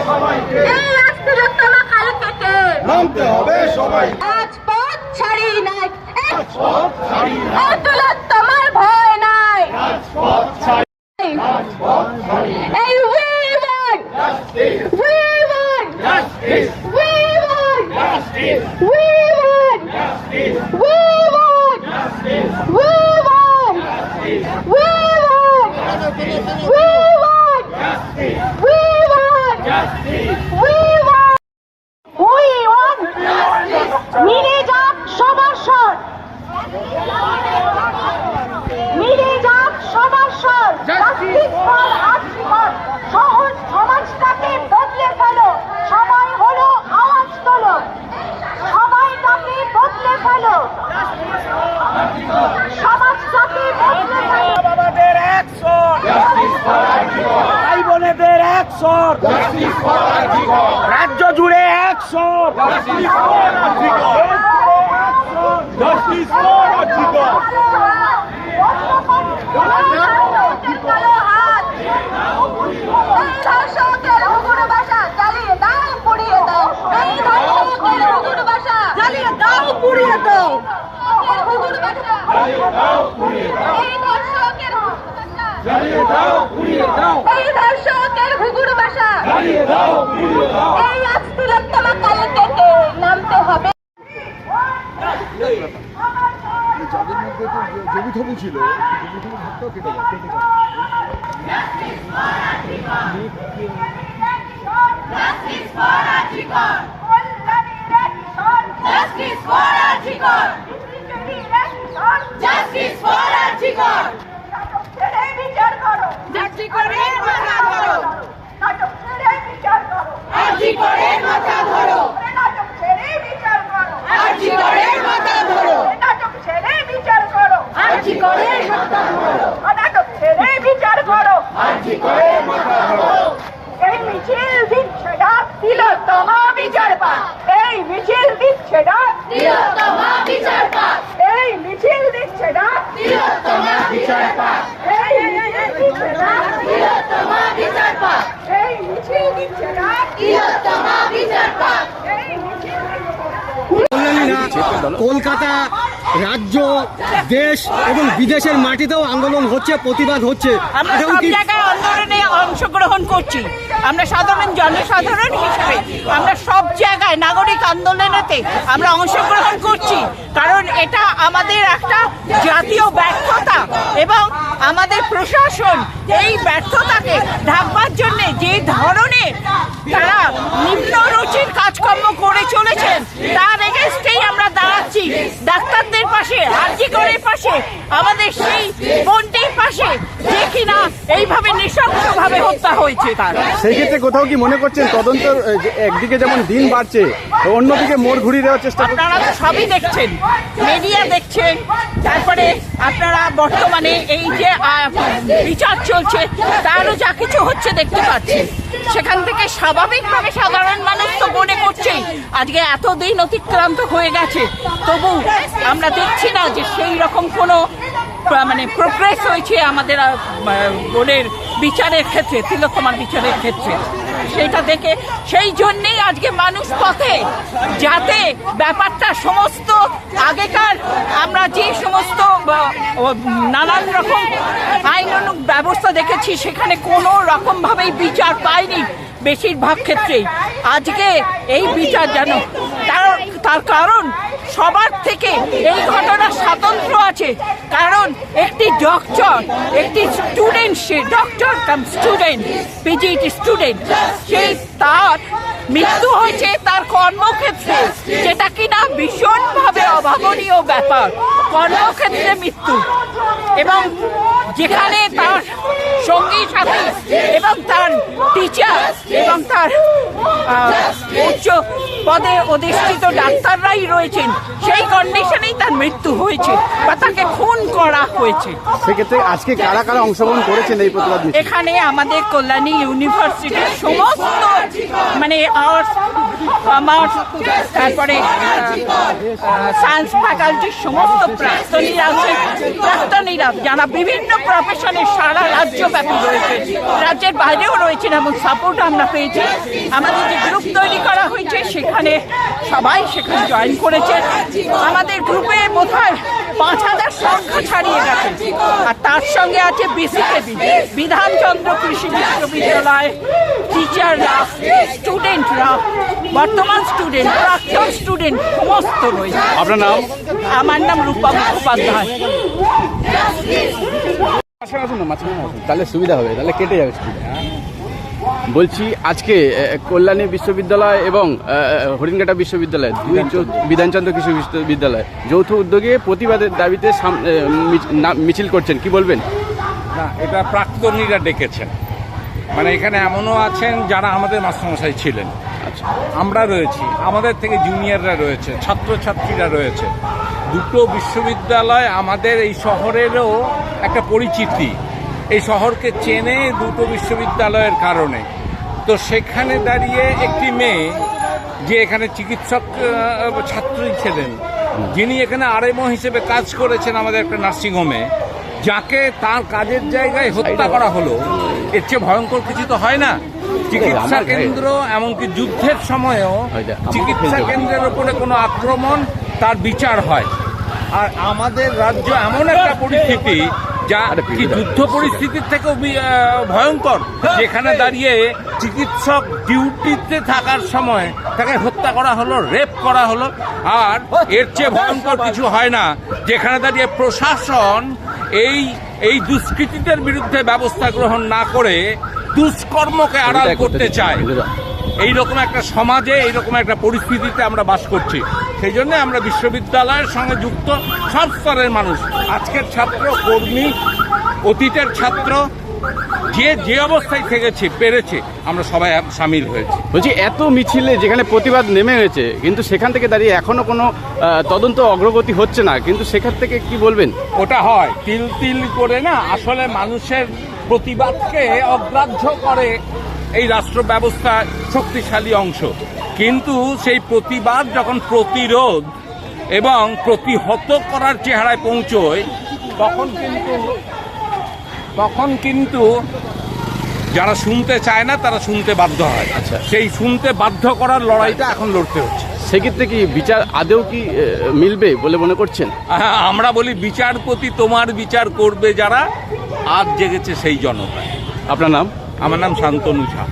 সবাইকে। এই রাষ্ট্রীয়তম কাল কেটে নামতে হবে সবাই আজ পথ ছাড়ি নাই। এই- পথ ছাড়ি না একশন ভাই বোনেদের একশন রাজ্য জুড়ে action justice for Arjigor justice for Arjigor জ্বালিয়ে দাও পুড়িয়ে দাও এই ধর্ষকের ঘুঘুর বাসা জ্বালিয়ে দাও পুড়িয়ে দাও এই আজ তিলোত্তমা কালে কেটে নামতে হবে যাদের মধ্যে তো জমি থবু ছিল জমি থবু থাকতেও কেটে যায় কেটে যায় Justice for Arjigor! Justice for Arjigor! আর্জিকরের মাথা ধরো করে মাথা ধরো। আর্জিকরের মাথা ধরো আর্জিকরের মাথা ধরো আর্জিগরের মাথা ধরো এই মিছিল দিচ্ছে ডাক তিলোত্তমা বিচার পাক এই মিছিল দিচ্ছে ডাক তিলোত্তমা বিচার পাক এই মিছিল দিচ্ছে ডাক তিলোত্তমা বিচার পাক এই মিছিল দিচ্ছে ডাক তিলোত্তমা বিচার পাক এই মিছিল দিচ্ছে ডাক তিলোত্তমা বিচার পাক এই মিছিল কলকাতা রাজ্য দেশ এবং বিদেশের মাটিতেও আন্দোলন হচ্ছে প্রতিবাদ হচ্ছে। আন্দোলনে অংশগ্রহণ করছি। আমরা সাধারণ জনসাধারণ হিসেবে আমরা সব জায়গায় নাগরিক আন্দোলনেতে আমরা অংশগ্রহণ করছি। কারণ এটা আমাদের একটা জাতীয় ব্যর্থতা এবং আমাদের প্রশাসন এই ব্যর্থতাকে ঢাকবার জন্য যে ধরনের তারা নিম্ন রুচির কাজকর্ম করে চলেছেন তার এগেনস্টেই আমরা ডাক্তারদের পাশে আর কি করে পাশে? আমাদের সেই বোনটির পাশে যে কিনা এইভাবে নৃশংসভাবে হত্যা হয়েছে তার। সেই ক্ষেত্রে কোথাও কি মনে করছেন তদন্ত একদিকে যেমন দিন বাড়ছে অন্যদিকে মোড় ঘুরিয়ে দেওয়ার চেষ্টা আপনারা তো সবই দেখছেন মিডিয়া দেখছেন তারপরে আপনারা বর্তমানে এই যে বিচার চলছে তারও যা কিছু হচ্ছে দেখতে পাচ্ছেন। সেখান থেকে স্বাভাবিকভাবে সাধারণ মানুষ তো মনে করছেই আজকে এতদিন অতিক্রান্ত হয়ে গেছে। তবু আমরা দেখছি না যে সেই রকম কোনো মানে প্রোগ্রেস হয়েছে আমাদের বোনের বিচারের ক্ষেত্রে, তিলোত্তমার বিচারের ক্ষেত্রে। সেটা দেখে সেই জন্যেই আজকে মানুষ পথে যাতে ব্যাপারটা সমস্ত আগেকার আমরা যে সমস্ত নানান রকম আইনানুক ব্যবস্থা দেখেছি, সেখানে কোনো রকমভাবেই বিচার পায়নি বেশিরভাগ ক্ষেত্রেই। আজকে এই বিচার যেন তার কারণ সবার থেকে এই ঘটনার স্বাতন্ত্র আছে। কারণ একটি ডক্টর একটি স্টুডেন্ট সে doctor cum student PGT student সেই তার মৃত্যু হয়েছে তার কর্মক্ষেত্রে, যেটা কিনা ভীষণভাবে অভাবনীয় ব্যাপার, কর্মক্ষেত্রে মৃত্যু। এবং যেখানে তার সঙ্গী সাথী এবং তার টিচার এবং তার উচ্চ পদে অধিষ্ঠিত ডাক্তাররাই রয়েছেন। সেই কন্ডিশনেই তার মৃত্যু হয়েছে বা তাকে খুন করা হয়েছে। সেক্ষেত্রে আজকে কারা কারা অংশগ্রহণ করেছেন এই প্রতিবাদ এখানে আমাদের কল্যাণী ইউনিভার্সিটির সমস্ত মানে আর্টস কমার্স তারপরে সায়েন্স ফ্যাকাল্টির সমস্ত প্রাক্তনীরা আছেন প্রাক্তনীরা যারা বিভিন্ন প্রফেশনে সারা রাজ্যব্যাপী রয়েছে। রাজ্যের বাইরেও রয়েছেন এবং সাপোর্ট আমরা পেয়েছি। আমাদের যে গ্রুপ তৈরি করা হয়েছে সেখানে সবাই সেখানে জয়েন করেছে। আমাদের গ্রুপে বোধ হয় পাঁচ হাজার সংখ্যা ছাড়িয়ে গেছে। আর তার সঙ্গে আছে বিসিকেবি বিধানচন্দ্র কৃষি বিশ্ববিদ্যালয় টিচাররা স্টুডেন্টরা বর্তমান স্টুডেন্ট প্রাক্তন স্টুডেন্ট সমস্ত রয়েছে। আপনার নাম? আমার নাম রূপা মুখোপাধ্যায়। তাহলে সুবিধা হবে তাহলে কেটে যাবে সুবিধা। বলছি আজকে কল্যাণী বিশ্ববিদ্যালয় এবং হরিণঘাটা বিশ্ববিদ্যালয় দুই বিধানচন্দ্র কৃষি বিশ্ববিদ্যালয় যৌথ উদ্যোগে প্রতিবাদের দাবিতে মিছিল করছেন কি বলবেন? না এটা প্রাক্তনীরা ডেকেছেন। মানে এখানে এমনও আছেন যারা আমাদের মাস্টারমশাই ছিলেন। আচ্ছা। আমরা রয়েছি আমাদের থেকে জুনিয়ররা রয়েছে ছাত্রছাত্রীরা রয়েছে। দুটো বিশ্ববিদ্যালয় আমাদের এই শহরেরও একটা পরিচিতি। এই শহরকে চেনে দুটো বিশ্ববিদ্যালয়ের কারণে। তো সেখানে দাঁড়িয়ে একটি মেয়ে যে এখানে চিকিৎসক ছাত্রী ছিলেন যিনি এখানে আরএমও হিসেবে কাজ করেছেন আমাদের একটা নার্সিংহোমে যাকে তার কাজের জায়গায় হত্যা করা হলো। এর চেয়ে ভয়ঙ্কর কিছু তো হয় না। চিকিৎসা কেন্দ্র এমনকি যুদ্ধের সময়ও চিকিৎসা কেন্দ্রের উপরে কোনো আক্রমণ তার বিচার হয়। আর আমাদের রাজ্য এমন একটা পরিস্থিতি যা কি যুদ্ধ পরিস্থিতির থেকেও ভয়ঙ্কর যেখানে দাঁড়িয়ে চিকিৎসক ডিউটিতে থাকার সময় তাকে হত্যা করা হলো রেপ করা হলো আর এর চেয়ে ভয়ঙ্কর কিছু হয় না যেখানে দাঁড়িয়ে প্রশাসন এই এই দুষ্কৃতীদের বিরুদ্ধে ব্যবস্থা গ্রহণ না করে দুষ্কর্মকে আড়াল করতে চায়। এইরকম একটা সমাজে এইরকম একটা পরিস্থিতিতে আমরা বাস করছি। সেই জন্য আমরা বিশ্ববিদ্যালয়ের সঙ্গে যুক্ত সব স্তরের মানুষ। আজকের ছাত্র কর্মী অতীতের ছাত্র যে যে অবস্থায় থেকেছে পেরেছে আমরা সবাই সামিল হয়েছি। বলছি এত মিছিলে যেখানে প্রতিবাদ নেমে হয়েছে কিন্তু সেখান থেকে দাঁড়িয়ে এখনও কোনো তদন্ত অগ্রগতি হচ্ছে না কিন্তু সেখান থেকে কি বলবেন? ওটা হয় তিল তিল করে না আসলে মানুষের প্রতিবাদকে অগ্রাহ্য করে এই রাষ্ট্র ব্যবস্থার শক্তিশালী অংশ। কিন্তু সেই প্রতিবাদ যখন প্রতিরোধ এবং প্রতিহত করার চেহারায় পৌঁছয় তখন কিন্তু তখন কিন্তু যারা শুনতে চায় না তারা শুনতে বাধ্য হয়। আচ্ছা। সেই শুনতে বাধ্য করার লড়াইটা এখন লড়তে হচ্ছে। সেক্ষেত্রে কি বিচার আদেও কি মিলবে বলে মনে করছেন? হ্যাঁ, আমরা বলি বিচারপতি তোমার বিচার করবে যারা আজ জেগেছে সেই জনতা আপনার নাম? আমার নাম শান্তনু ঝা।